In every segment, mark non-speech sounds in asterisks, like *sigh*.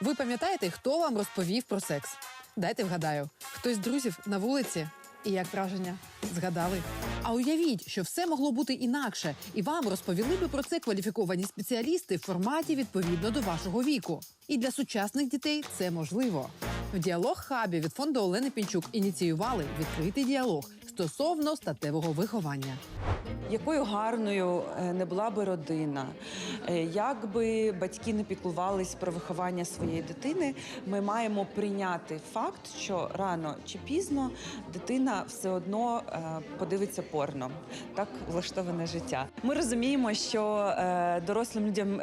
Ви пам'ятаєте, хто вам розповів про секс? Дайте вгадаю, хтось з друзів на вулиці. І як враження? Згадали? А уявіть, що все могло бути інакше, і вам розповіли би про це кваліфіковані спеціалісти в форматі відповідно до вашого віку. І для сучасних дітей це можливо. В діалог хабі від фонду Олени Пінчук ініціювали відкритий діалог стосовно статевого виховання. Якою гарною е, не була би родина, е, як би батьки не піклувались про виховання своєї дитини, ми маємо прийняти факт, що рано чи пізно дитина все одно е, подивиться порно. Так влаштоване життя. Ми розуміємо, що дорослим людям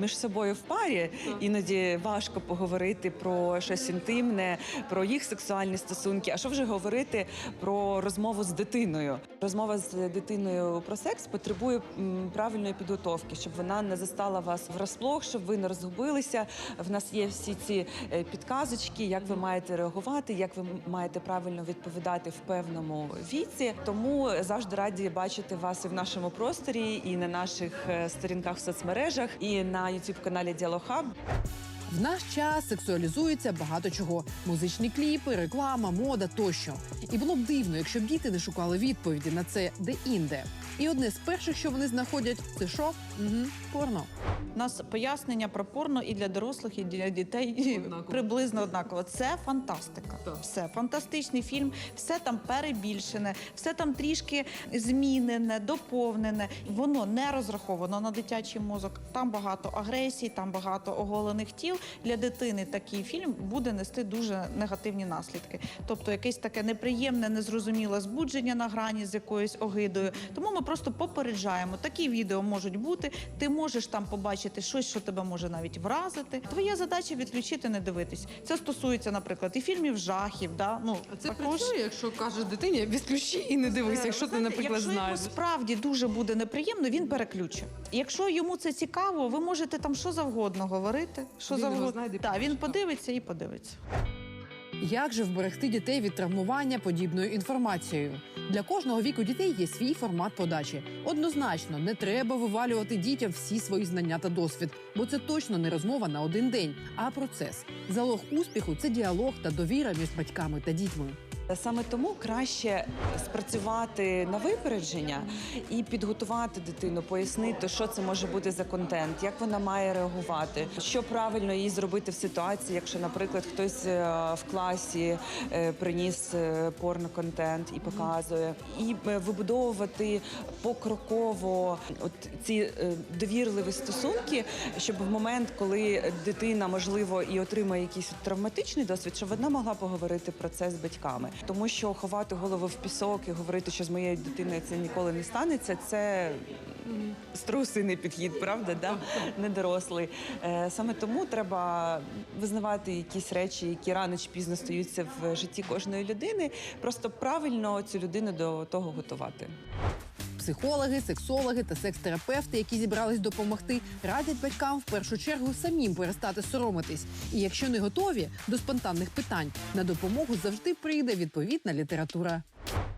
між собою в парі іноді важко поговорити про щось інтимне, про їх сексуальні стосунки. А що вже говорити про розмову з дитиною? Розмова з дитиною про секс потребує правильної підготовки, щоб вона не застала вас врасплох, щоб ви не розгубилися. В нас є всі ці е, підказочки, як ви маєте реагувати, як ви маєте правильно відповідати в певному віці. Тому завжди раді бачити вас і в нашому просторі, і на наших е, сторінках в соцмережах, і на youtube каналі Діалохаб. В наш час сексуалізується багато чого: музичні кліпи, реклама, мода тощо. І було б дивно, якщо б діти не шукали відповіді на це де-інде. І одне з перших, що вони знаходять, це що? Угу, порно. У нас пояснення про порно і для дорослих, і для дітей приблизно однаково. Це фантастика. Все фантастичний фільм, все там перебільшене, все там трішки змінене, доповнене. Воно не розраховано на дитячий мозок. Там багато агресії, там багато оголених тіл. Для дитини такий фільм буде нести дуже негативні наслідки. Тобто, якесь таке неприємне, незрозуміле збудження на грані з якоюсь огидою. Тому ми просто попереджаємо. Такі відео можуть бути. Ти можеш там побачити щось, що тебе може навіть вразити. Твоя задача відключити, не дивитись. Це стосується, наприклад, і фільмів жахів. Да? Ну також якщо кажеш дитині, відключи і не дивись, якщо ти, наприклад, Е, якщо знаєш. йому справді дуже буде неприємно, він переключить. Якщо йому це цікаво, ви можете там що завгодно говорити. Що Він його знайде Так, він подивиться і подивиться. Як же вберегти дітей від травмування подібною інформацією? Для кожного віку дітей є свій формат подачі. Однозначно, не треба вивалювати дітям всі свої знання та досвід, бо це точно не розмова на один день, а процес. Залог успіху це діалог та довіра між батьками та дітьми. Саме тому краще спрацювати на випередження і підготувати дитину, пояснити, що це може бути за контент, як вона має реагувати, що правильно їй зробити в ситуації, якщо, наприклад, хтось е, в класі е, приніс е, порноконтент і показує, і е, вибудовувати покроково от ці е, довірливі стосунки, щоб в момент, коли дитина можливо і отримає якийсь травматичний досвід, щоб вона могла поговорити про це з батьками, тому що ховати голову в пісок і говорити, що з моєю дитиною це ніколи не станеться, це. Струсиний підхід, правда, да? недорослий. Е, Саме тому треба визнавати якісь речі, які рано чи пізно стаються в житті кожної людини. Просто правильно цю людину до того готувати. Психологи, сексологи та секс-терапевти, які зібрались допомогти, радять батькам в першу чергу самим перестати соромитись. І якщо не готові до спонтанних питань, на допомогу завжди прийде відповідна література.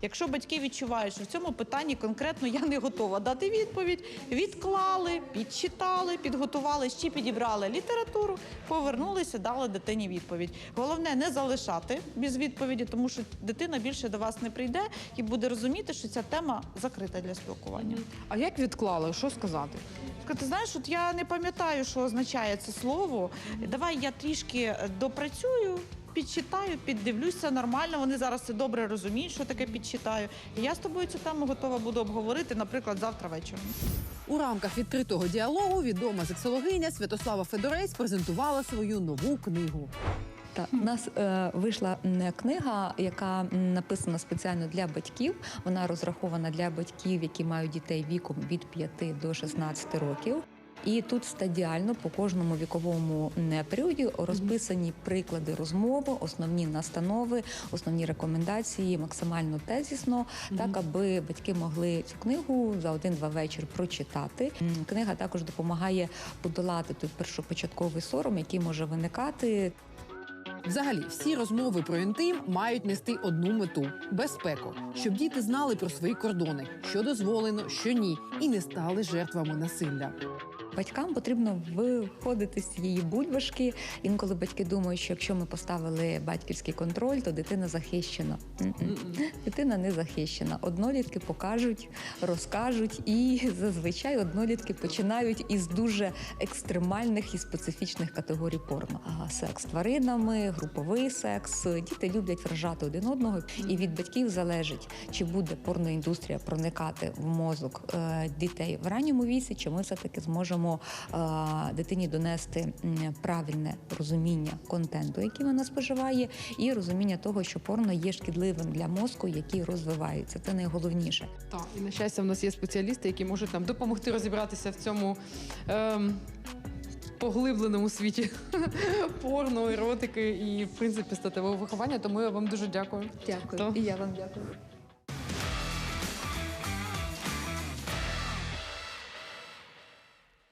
Якщо батьки відчувають, що в цьому питанні конкретно я не готова дати відповідь, відклали, підчитали, підготували, ще підібрали літературу, повернулися, дали дитині відповідь. Головне не залишати без відповіді, тому що дитина більше до вас не прийде і буде розуміти, що ця тема закрита для спілкування. А як відклали? Що сказати? Сказати, знаєш, от я не пам'ятаю, що означає це слово. Давай я трішки е, допрацюю. Підчитаю, піддивлюся нормально. Вони зараз це добре розуміють, що таке підчитаю. І я з тобою цю тему готова буду обговорити, наприклад, завтра вечором. У рамках відкритого діалогу відома сексологиня Святослава Федорець презентувала свою нову книгу. Так, у нас е, вийшла книга, яка написана спеціально для батьків. Вона розрахована для батьків, які мають дітей віком від 5 до 16 років. І тут стадіально по кожному віковому періоді розписані приклади розмови, основні настанови, основні рекомендації, максимально тезісно, так аби батьки могли цю книгу за один-два вечір прочитати. Книга також допомагає подолати той першопочатковий сором, який може виникати Взагалі, всі розмови про інтим мають нести одну мету безпеку, щоб діти знали про свої кордони, що дозволено, що ні, і не стали жертвами насилля. Батькам потрібно виходити з цієї бульбашки. Інколи батьки думають, що якщо ми поставили батьківський контроль, то дитина захищена. Дитина не захищена. Однолітки покажуть, розкажуть, і зазвичай однолітки починають із дуже екстремальних і специфічних категорій порно. А секс тваринами, груповий секс. Діти люблять вражати один одного, і від батьків залежить, чи буде порноіндустрія проникати в мозок е, дітей в ранньому віці, чи ми все таки зможемо е, дитині донести правильне розуміння контенту, який вона споживає, і розуміння того, що порно є шкідливим для мозку, який розвивається. Це найголовніше. Так, і на щастя, в нас є спеціалісти, які можуть нам допомогти розібратися в цьому. Ем... Поглибленому світі *laughs* порно, еротики і в принципі статевого виховання. Тому я вам дуже дякую. Дякую. То- І я вам дякую.